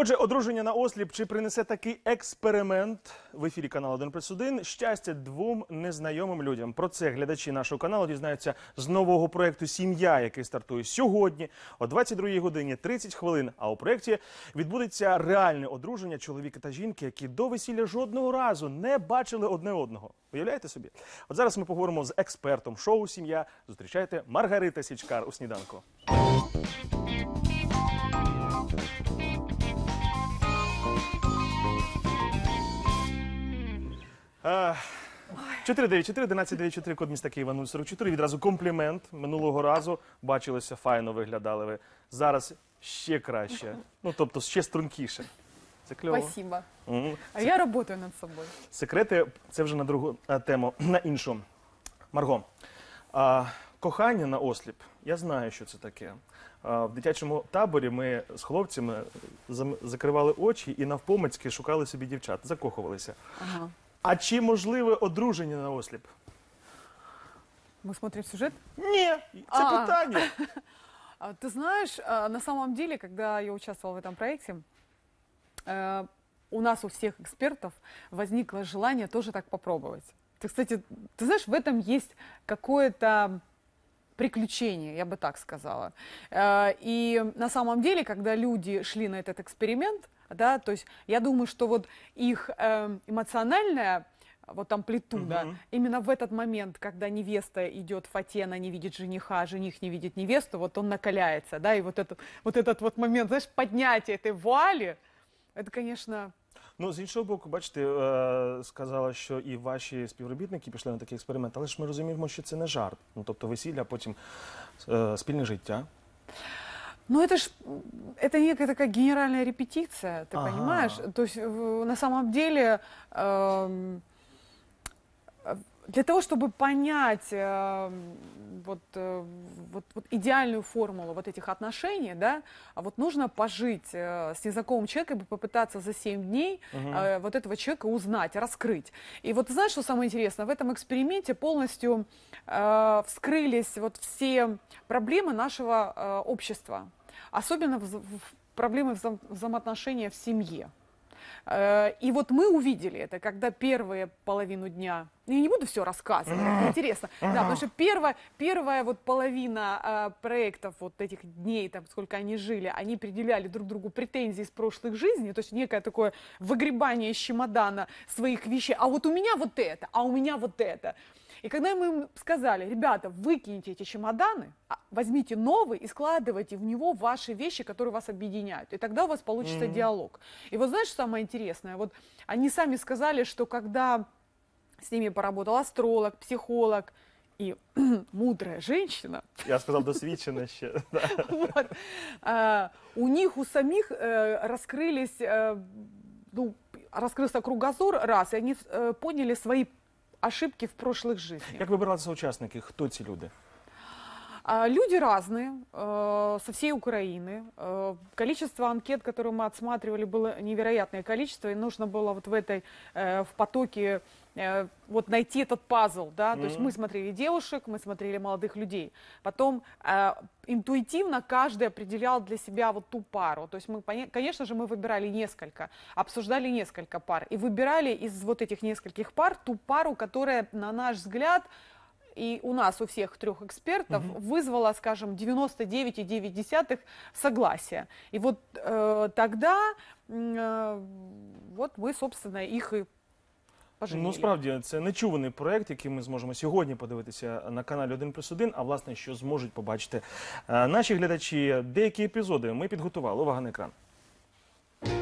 Отже, одруження на осліп чи принесе такий експеримент в ефірі каналу 1 плюс 1 щастя двом незнайомим людям. Про це глядачі нашого каналу дізнаються з нового проекту Сім'я, який стартує сьогодні о 22 годині 30 хвилин. А у проєкті відбудеться реальне одруження чоловіка та жінки, які до весілля жодного разу не бачили одне одного. Уявляєте собі? От зараз ми поговоримо з експертом шоу Сім'я. Зустрічайте Маргарита Січкар у сніданку. 494 1194 код міста Києва 044. Відразу комплімент. Минулого разу бачилися, файно виглядали ви. Зараз ще краще. Ну тобто ще стрункіше. Це кльово. Спасибо. Мгм. А я работаю над собой. Секрети це вже на другу е, тему, на іншу. Марго, а, кохання на осліп. Я знаю, що це таке. А, в дитячому таборі ми з хлопцями зам- закривали очі і навпомацьки шукали собі дівчат, закохувалися. Ага. А чи можливе одруження на осліп? Мы смотрим сюжет. Ні, це А. питання. А, Ты знаешь, а, на самом деле, когда я участвовала в этом проекте, э, у нас у всех экспертов возникло желание тоже так попробовать. Ты, кстати, ты знаешь, в этом есть какое-то приключение, я бы так сказала. Э, И на самом деле, когда люди шли на этот эксперимент, да, то есть я думаю, что вот их э, эмоциональная вот амплитуда, Мгм. именно в этот момент, когда невеста идет в фате, она не видит жениха, жених не видит невесту, вот он накаляется, да, и вот этот вот, этот вот момент, знаешь, поднятие этой вуали, это, конечно, Ну, з іншого боку, бачите, е, сказала, що і ваші співробітники пішли на такий експеримент, але ж ми розуміємо, що це не жарт. Ну, тобто весілля, а потім е, спільне життя. ну, это ж это некая такая генеральная репетиция, ты Ага. понимаешь? То есть на самом деле э, для того, чтобы понять эм, вот, э, вот, вот идеальную формулу вот этих отношений, да, а вот нужно пожить э, с незнакомым человеком и попытаться за 7 дней э, вот этого человека узнать, раскрыть. И вот знаешь, что самое интересное? В этом эксперименте полностью э, вскрылись вот все проблемы нашего э, общества, особенно вза- в- проблемы вза- взаимоотношения в семье. Э, И вот мы увидели это, когда первые половину дня, ну, я не буду все рассказывать, это интересно, да, потому что первая, первая вот половина э, проектов вот этих дней, там, сколько они жили, они предъявляли друг другу претензии из прошлых жизней, то есть некое такое выгребание из чемодана своих вещей, а вот у меня вот это, а у меня вот это. И когда мы им сказали, ребята, выкиньте эти чемоданы, а, возьмите новый и складывайте в него ваши вещи, которые вас объединяют. И тогда у вас получится Мгм. диалог. И вот знаешь, самое интересное? Вот они сами сказали, что когда с ними поработал астролог, психолог и мудрая женщина, Я сказав досвідчене ще. Вот, э, у них у самих э, раскрылись, э, ну, раскрылся кругозор раз, и они э, поняли свои ошибки в прошлых жизнях. Як вибиралися учасники? Хто ці люди? А, Люди разные, э, со всей Украины. Э, Количество анкет, которые мы отсматривали, было невероятное количество, и нужно было вот в этой, э, в потоке вот найти этот пазл, да, то есть мы смотрели девушек, мы смотрели молодых людей, потом э, интуитивно каждый определял для себя вот ту пару, то есть мы, конечно же, мы выбирали несколько, обсуждали несколько пар, и выбирали из вот этих нескольких пар ту пару, которая, на наш взгляд, и у нас, у всех трех экспертов, вызвала, скажем, 99,9 согласия. И вот э, тогда м, э, вот мы, собственно, их и поженили. Ну, справді, це нечуваний проект, який ми зможемо сьогодні подивитися на каналі 1 плюс 1, а власне, що зможуть побачити е, наші глядачі. Деякі епізоди ми підготували. Увага на екран.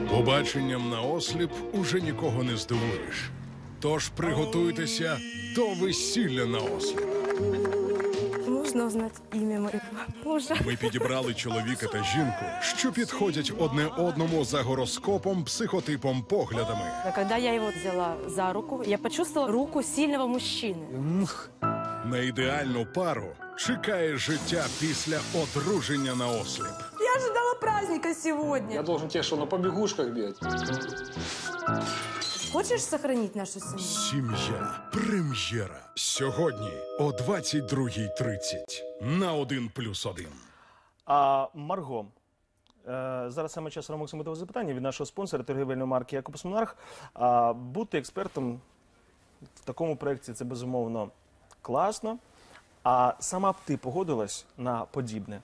Побаченням на осліп уже нікого не здивуєш. Тож приготуйтеся до весілля на осліп. Можно узнать имя моего мужа? Ми підібрали чоловіка та жінку, що підходять одне одному за гороскопом, психотипом, поглядами. Когда я его взяла за руку, я почувствовала руку сильного мужчины. На ідеальну пару чекає життя після одруження на осліп. Я ожидала праздника сегодня. Я должен тебе что, на побегушках бегать? Хочешь сохранить нашу семью? Сім'я. Прем'єра. Сьогодні о 22.30 на 1 плюс 1. А Марго, Е, Зараз саме час ромоксимитового запитання від нашого спонсора торгівельної марки Якобс Монарх. А бути експертом в такому проєкті це безумовно класно. А сама б ти погодилась на подібне?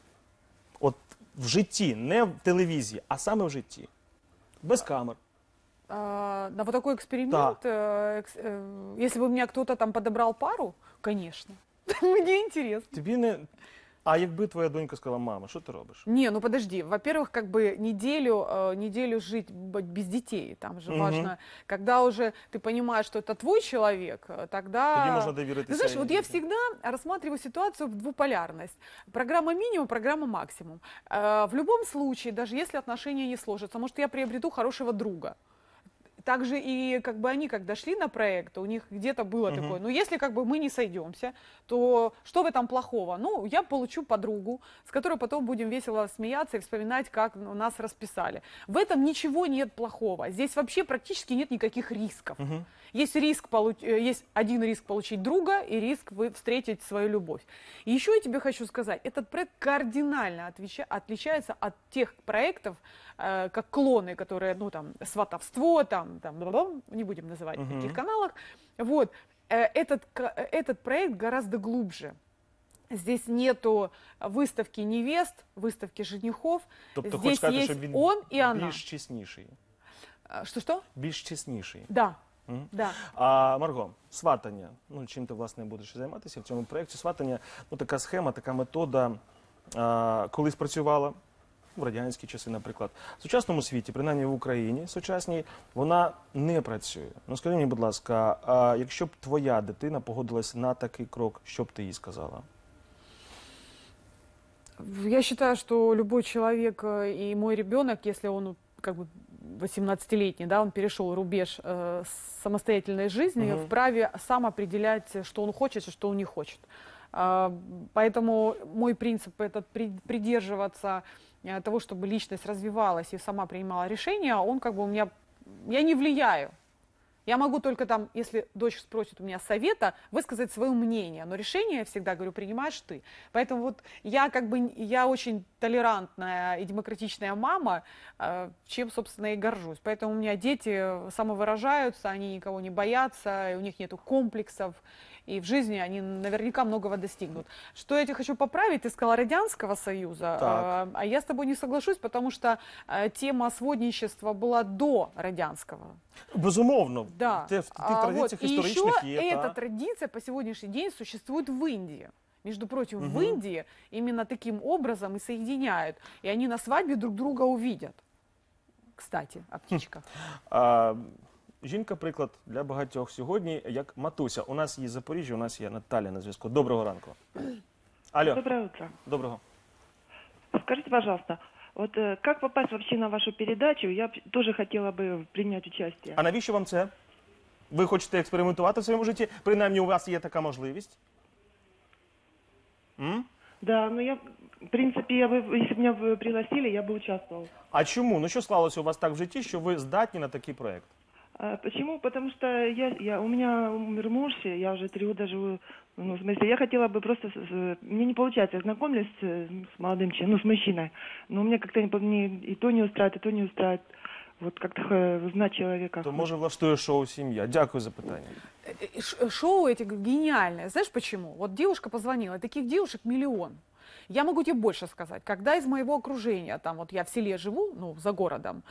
От в житті, не в телевізії, а саме в житті. Без камер. А, на вот такой эксперимент, э, экс- э, если бы мне кто-то там подобрал пару, конечно. Мне интересно. Тобі не. А якби твоя донька сказала, мама, що ти робиш? Не, ну подожди. Во-первых, как бы неделю, э, неделю жить б- без детей. Там же Мгм. важно, когда уже ты понимаешь, что это твой человек, э, тогда... Тоді можна довіритися. Ты знаешь, вот я і- всегда рассматриваю ситуацию в двуполярность. Программа минимум, программа максимум. Э, В любом случае, даже если отношения не сложатся, может, я приобрету хорошего друга. Также и как бы они, когда шли на проект, у них где-то было Мгм. такое, ну если как бы мы не сойдемся, то что в этом плохого? Ну, я получу подругу, с которой потом будем весело смеяться и вспоминать, как нас расписали. В этом ничего нет плохого. Здесь вообще практически нет никаких рисков. Мгм. Есть риск получ- э, есть один риск получить друга и риск вы встретить свою любовь. И еще я тебе хочу сказать, этот проект кардинально отвеча- отличается от тех проектов, э, как клоны, которые, ну там, сватовство, там, там, бла-бла, не будем называть Мгм. в таких каналах. Вот. Э, Этот, ка- э, этот проект гораздо глубже. Здесь нету выставки невест, выставки женихов. Тобто, Здесь хочеш сказати, есть що він он и она. більш чесніший. А, Что-что? Більш чесніший. Да, Мгм. да. А Марго, сватання. Ну чим ти власне будеш займатися в цьому проєкті? Сватання, ну така схема, така метода а, колись працювала в радянські часи, наприклад. В сучасному світі, принаймні в Україні сучасній, вона не працює. Ну скажи мені, будь ласка, а якщо б твоя дитина погодилась на такий крок, що б ти їй сказала? Я считаю, что любой человек э, и мой ребенок, если он как бы 18-летний, да, он перешел рубеж э, самостоятельной жизни, Мгм. вправе сам определять, что он хочет и что он не хочет. А, Поэтому мой принцип этот при- придерживаться э, того, чтобы личность развивалась и сама принимала решения, он как бы у меня, я не влияю. Я могу только там, если дочь спросит у меня совета, высказать свое мнение, но решение, я всегда говорю, принимаешь ты. Поэтому вот я как бы, я очень толерантная и демократичная мама, э, чем, собственно, и горжусь. Поэтому у меня дети самовыражаются, они никого не боятся, у них нету комплексов, и в жизни они наверняка многого достигнут. Что я тебе хочу поправить, ты сказала Радянского Союза, Так. э, а я с тобой не соглашусь, потому что э, тема сводничества была до Радянского. Безумовно, Да. те в тих А, вот. традиціях И еще історичних є. эта та. традиция по сегодняшний день существует в Индии. Между прочим, в Мгм. Индии именно таким образом и соединяют. И они на свадьбе друг друга увидят. Кстати, о птичках. А, жінка приклад для багатьох сьогодні, як матуся. У нас є Запоріжжя, у нас є Наталя на зв'язку. Доброго ранку. Алло, Доброе утро. доброго. Скажите, пожалуйста, вот э, как попасть вообще на вашу передачу? Я б- тоже хотела бы принять участие. А навіщо вам це? Ви хочете експериментувати в своєму житті? Принаймні, у вас є така можливість. М? Да, ну я, в принципе, я бы, если бы меня бы пригласили, я бы участвовал. А чому? Ну що склалося у вас так в житті, що ви здатні на такий проект? А почему? Потому что я, я, у меня умер муж, я уже три года живу, ну, в смысле, я хотела бы просто, с- с- мне не получается, я знакомлюсь с, с молодым человеком, ну, с мужчиной, но у меня как-то не, и то не устраивает, и то не устраивает. Вот как-то э, узнать человека. То може влаштує шоу сім'я. Дякую за питання. Э, ш- Шоу эти гениальное. Знаешь почему? Вот девушка позвонила, таких девушек миллион. Я могу тебе больше сказать. Когда из моего окружения, там вот я в селе живу, ну, за городом,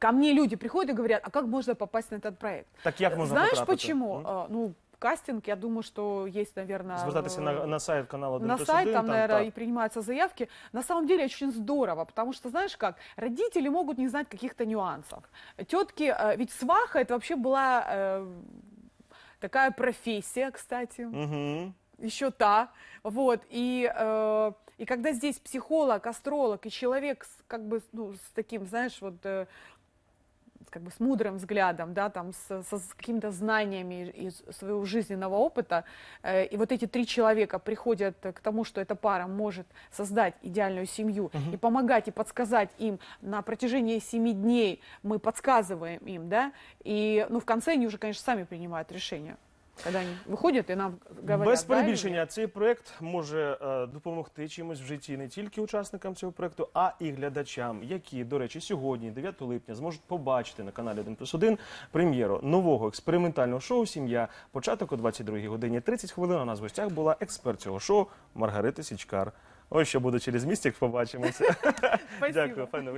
ко мне люди приходят и говорят, а как можно попасть на этот проект? Так як можна Знаешь потрапити? почему? М? Э, Ну, кастинг, я думаю, что есть, наверное... Звертатися на, на сайт каналу 1 на плюс сайт, 1, там, наверное, так. и принимаются заявки. На самом деле очень здорово, потому что, знаешь как, родители могут не знать каких-то нюансов. Тетки, э, ведь сваха это вообще была э, такая профессия, кстати, Угу. еще та, вот, и, э, и когда здесь психолог, астролог и человек с, как бы, ну, с таким, знаешь, вот, э, как бы с мудрым взглядом, да, там, с, со- с какими-то знаниями из своего жизненного опыта, э, и вот эти три человека приходят к тому, что эта пара может создать идеальную семью и помогать и подсказать им. На протяжении семи дней, мы подсказываем им, да, и, ну, в конце они уже, конечно, сами принимают решение. Когда они выходят и нам говорят. Без перебільшення, цей проект може е, допомогти чимось в житті не тільки учасникам цього проекту, а і глядачам, які, до речі, сьогодні, 9 липня, зможуть побачити на каналі 1 плюс 1 прем'єру нового експериментального шоу Сім'я. Початок о 22 годині 30 хвилин. У нас в гостях була експерт цього шоу Маргарита Січкар. Ось що буде через місяць, як побачимося. Дякую, пане